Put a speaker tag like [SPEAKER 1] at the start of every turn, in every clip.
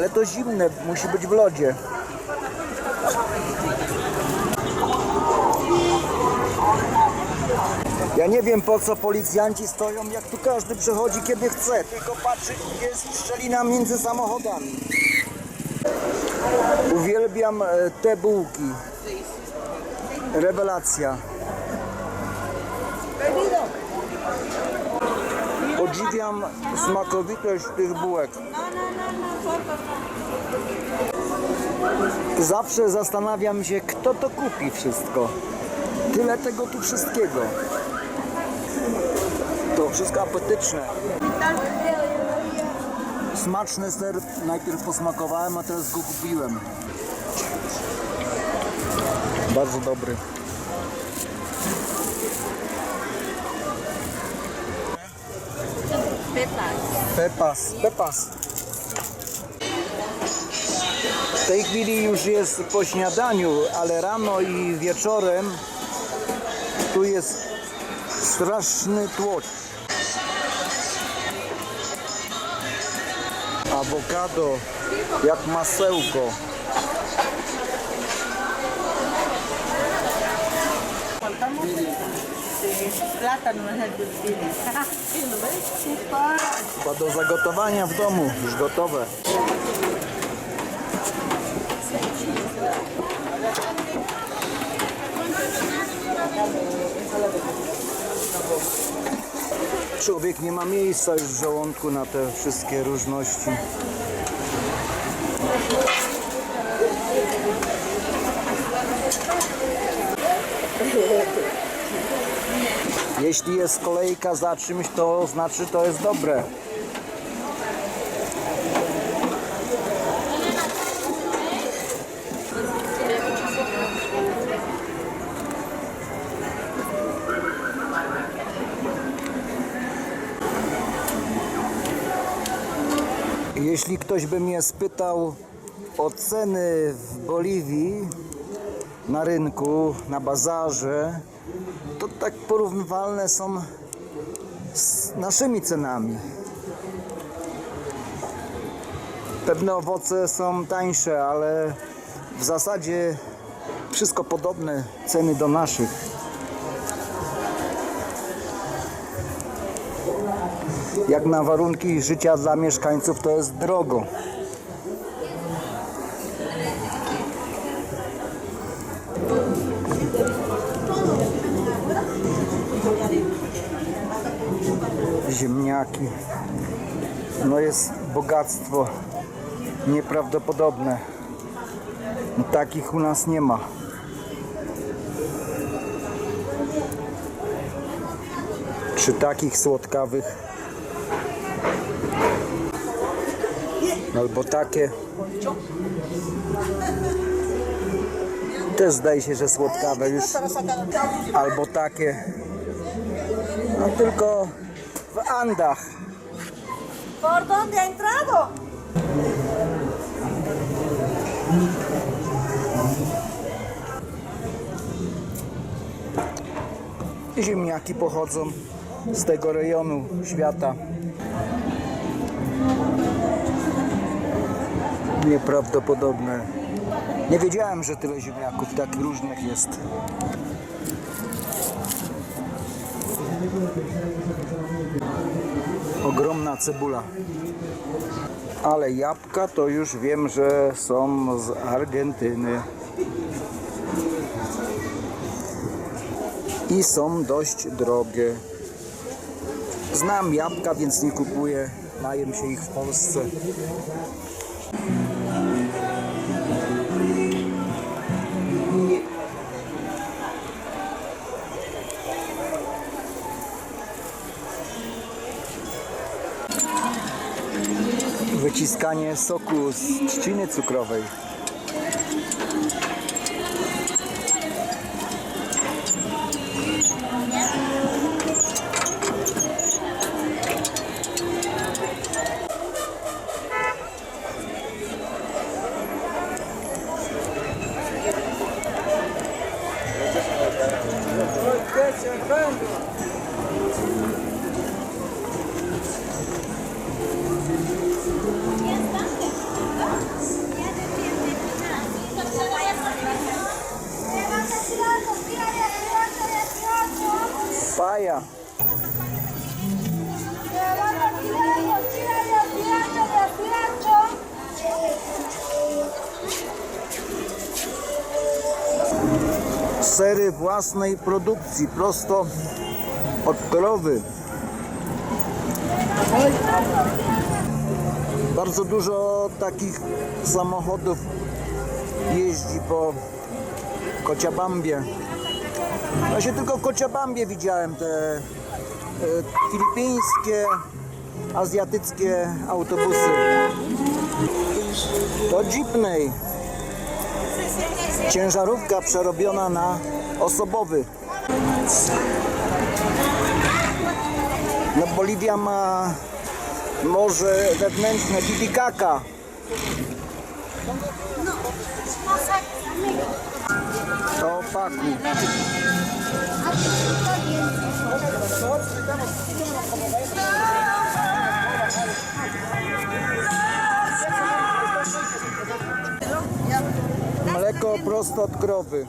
[SPEAKER 1] ale to zimne, musi być w lodzie. Ja nie wiem po co policjanci stoją, jak tu każdy przechodzi kiedy chce, tylko patrzy, jest szczelina między samochodami. Uwielbiam e, te bułki. Rewelacja. Podziwiam smakowitość tych bułek. Zawsze zastanawiam się, kto to kupi wszystko. Tyle tego tu wszystkiego. To wszystko apetyczne. Smaczny ser najpierw posmakowałem, a teraz go kupiłem. Bardzo dobry. Pepas. Pepas. W tej chwili już jest po śniadaniu, ale rano i wieczorem tu jest straszny tłoczcz. Awokado jak masełko.
[SPEAKER 2] Né? Super.
[SPEAKER 1] Chyba do zagotowania w domu, już gotowe. Człowiek nie ma miejsca już w żołądku na te wszystkie różności. Jeśli jest kolejka za czymś, to znaczy to jest dobre. Jeśli ktoś by mnie spytał o ceny w Boliwii na rynku, na bazarze, tak porównywalne są z naszymi cenami. Pewne owoce są tańsze, ale w zasadzie wszystko podobne ceny do naszych. Jak na warunki życia dla mieszkańców to jest drogo. Ziemniaki. No jest bogactwo nieprawdopodobne. Takich u nas nie ma. Czy takich słodkawych? Albo takie. Też zdaje się, że słodkawe już. Albo takie. No tylko w Andach.
[SPEAKER 2] ¿Por dónde ha entrado?
[SPEAKER 1] Ziemniaki pochodzą z tego rejonu świata. Nieprawdopodobne. Nie wiedziałem, że tyle ziemniaków tak różnych jest. Ogromna cebula. Ale jabłka to już wiem, że są z Argentyny. i są dość drogie. Znam jabłka, więc nie kupuję. Najem się ich w Polsce. wyciskanie soku z trzciny cukrowej. Thank jaja. Sery własnej produkcji, prosto od krowy. Bardzo dużo takich samochodów jeździ po Kociabambie. Ja się tylko w Kociabambie widziałem te e, filipińskie, azjatyckie autobusy. To Jeepney. Ciężarówka przerobiona na osobowy. No Boliwia ma morze wewnętrzne Titicaca. To Paku. Mleko prosto od krowy.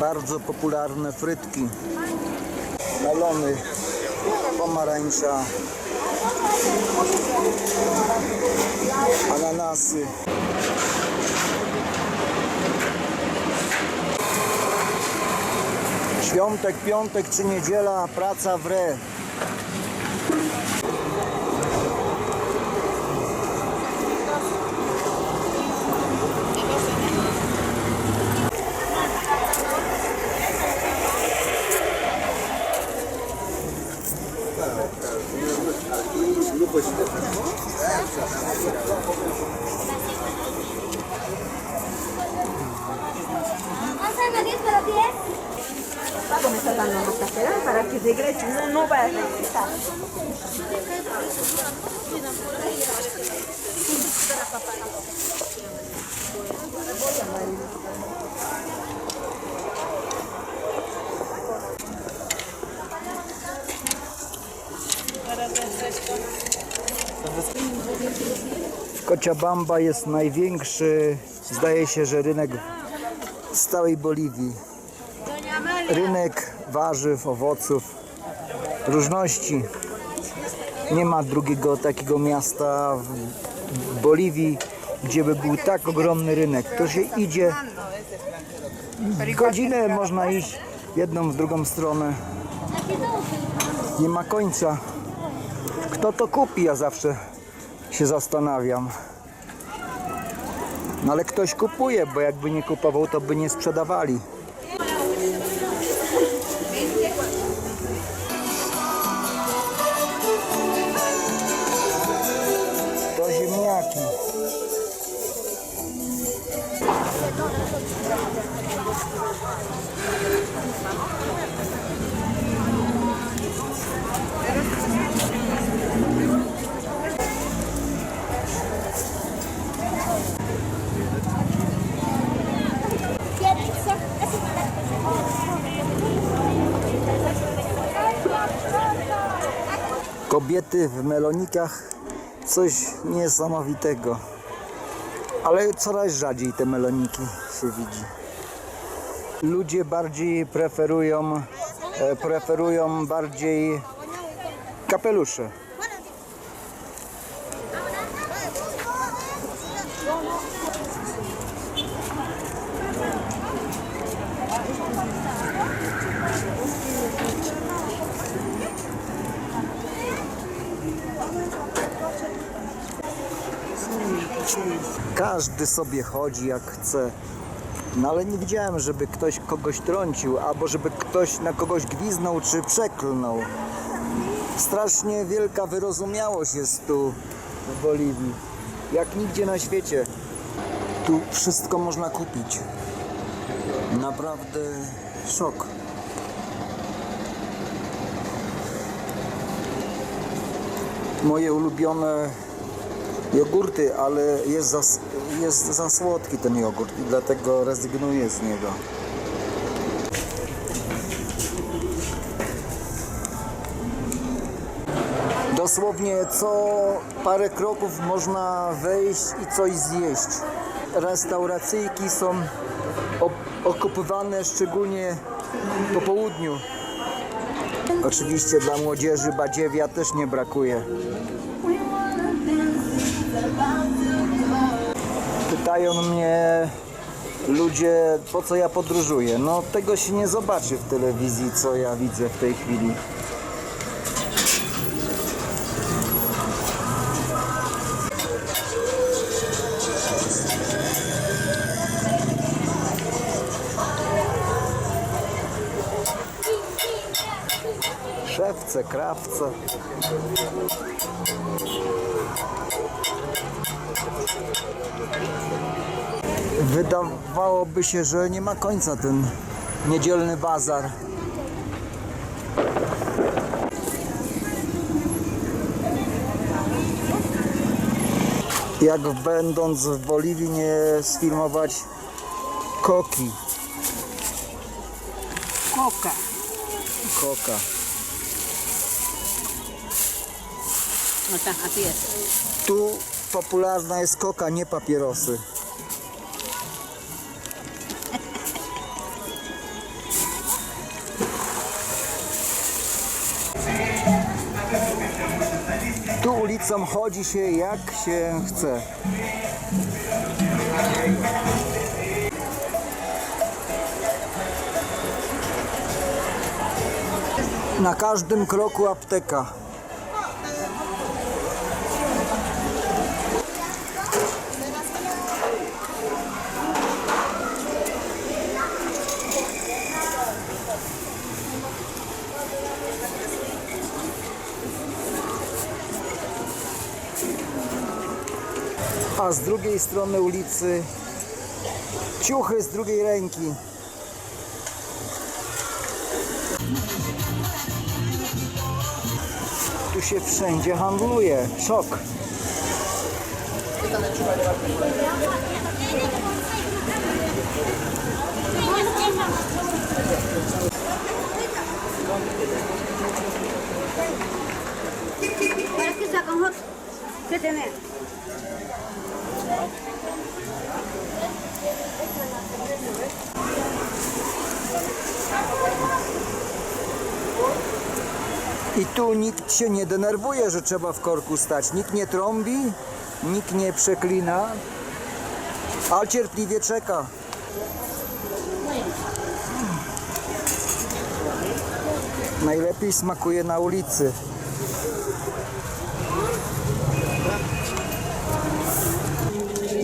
[SPEAKER 1] Bardzo popularne frytki. Melony, pomarańcza, ananasy. Świątek, piątek czy niedziela, praca w re.
[SPEAKER 2] Dando café para que regrese. No, no a regresar.
[SPEAKER 1] Cochabamba jest największy, zdaje się, że rynek z całej Boliwii. Rynek warzyw, owoców, różności. Nie ma drugiego takiego miasta w Boliwii, gdzie by był tak ogromny rynek. To się idzie godzinę można iść jedną w drugą stronę. Nie ma końca. Kto to kupi? Ja zawsze się zastanawiam. No ale ktoś kupuje, bo jakby nie kupował, to by nie sprzedawali. Kobiety w melonikach coś niesamowitego. Ale coraz rzadziej te meloniki się widzi. Ludzie bardziej preferują, e, preferują bardziej kapelusze. Każdy sobie chodzi jak chce. No ale nie widziałem, żeby ktoś kogoś trącił, albo żeby ktoś na kogoś gwiznął czy przeklnął. Strasznie wielka wyrozumiałość jest tu w Boliwii. Jak nigdzie na świecie. Tu wszystko można kupić. Naprawdę szok. Moje ulubione jogurty, ale jest za, jest za słodki ten jogurt i dlatego rezygnuję z niego. Dosłownie co parę kroków można wejść i coś zjeść. Restauracyjki są okupowane, szczególnie po południu. Oczywiście dla młodzieży badziewia też nie brakuje. Pytają mnie ludzie, po co ja podróżuję. No tego się nie zobaczy w telewizji, co ja widzę w tej chwili. Szewce, krawce. Wydawałoby się, że nie ma końca ten niedzielny bazar. Jak będąc w Boliwii nie sfilmować koki,
[SPEAKER 2] Coca.
[SPEAKER 1] koka.
[SPEAKER 2] No tak, así es.
[SPEAKER 1] Tu popularna jest koka, nie papierosy. Ulicą chodzi się jak się chce. Na każdym kroku apteka. A z drugiej strony ulicy ciuchy z drugiej ręki. Tu się wszędzie handluje. Szok.
[SPEAKER 3] ¿Para qué sacan hot?
[SPEAKER 1] I tu nikt się nie denerwuje, że trzeba w korku stać. Nikt nie trąbi, nikt nie przeklina, ale cierpliwie czeka. Najlepiej smakuje na ulicy.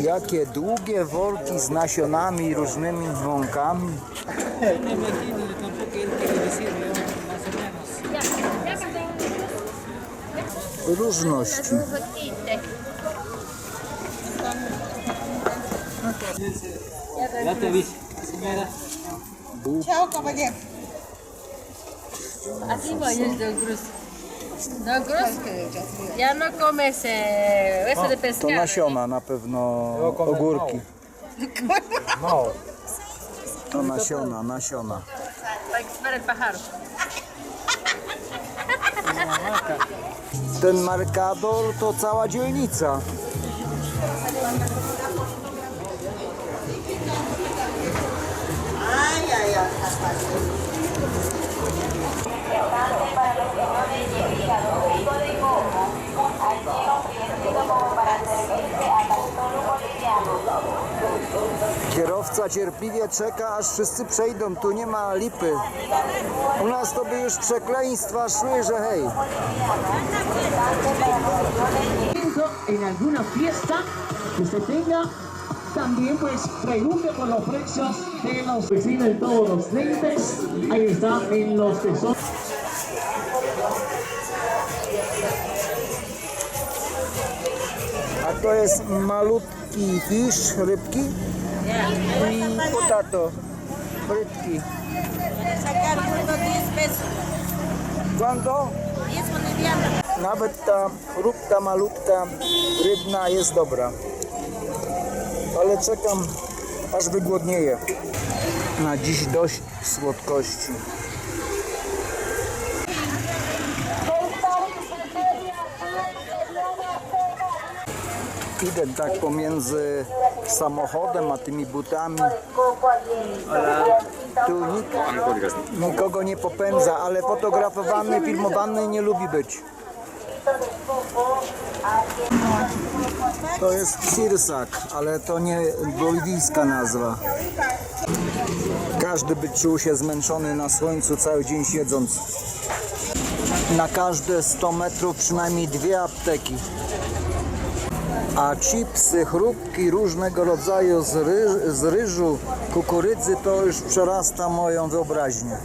[SPEAKER 1] Jakie długie worki z nasionami i różnymi
[SPEAKER 4] menos.
[SPEAKER 1] Różności.
[SPEAKER 4] Vi, señora.
[SPEAKER 5] Así voy el Don Don Cruz, ya no comes eh, hueso de
[SPEAKER 1] To
[SPEAKER 5] pescado.
[SPEAKER 1] nasiona na pewno ogórki. To nasiona, nasiona.
[SPEAKER 5] Se para el pájaro.
[SPEAKER 1] Ten Mercador to cała dzielnica. Kierowca cierpliwie czeka, aż wszyscy przejdą. Tu nie ma lipy. U nas to by już przekleństwa szły, że hej.
[SPEAKER 6] en alguna fiesta que usted tenga. También pues pregunte por los precios de los vecinos en todos los lentes. Ahí está en los que son.
[SPEAKER 1] A to jest malutki fish, rybki i potato, frytki.
[SPEAKER 2] Sacar unos 10 pesos.
[SPEAKER 1] Quanto?
[SPEAKER 2] 10 bolivianos.
[SPEAKER 1] Nawet ta rybka malutka, rybna jest dobra. Ale czekam, aż wygłodnieję. Na dziś dość słodkości. Idę tak pomiędzy samochodem a tymi butami. Tu nikt, nikogo nie popędza, ale fotografowany, filmowany nie lubi być. To jest sirsak, ale to nie boliwijska nazwa. Każdy by czuł się zmęczony na słońcu cały dzień siedząc. Na każde 100 metrów przynajmniej dwie apteki. A chipsy, chrupki różnego rodzaju z, ry- z ryżu, kukurydzy to już przerasta moją wyobraźnię.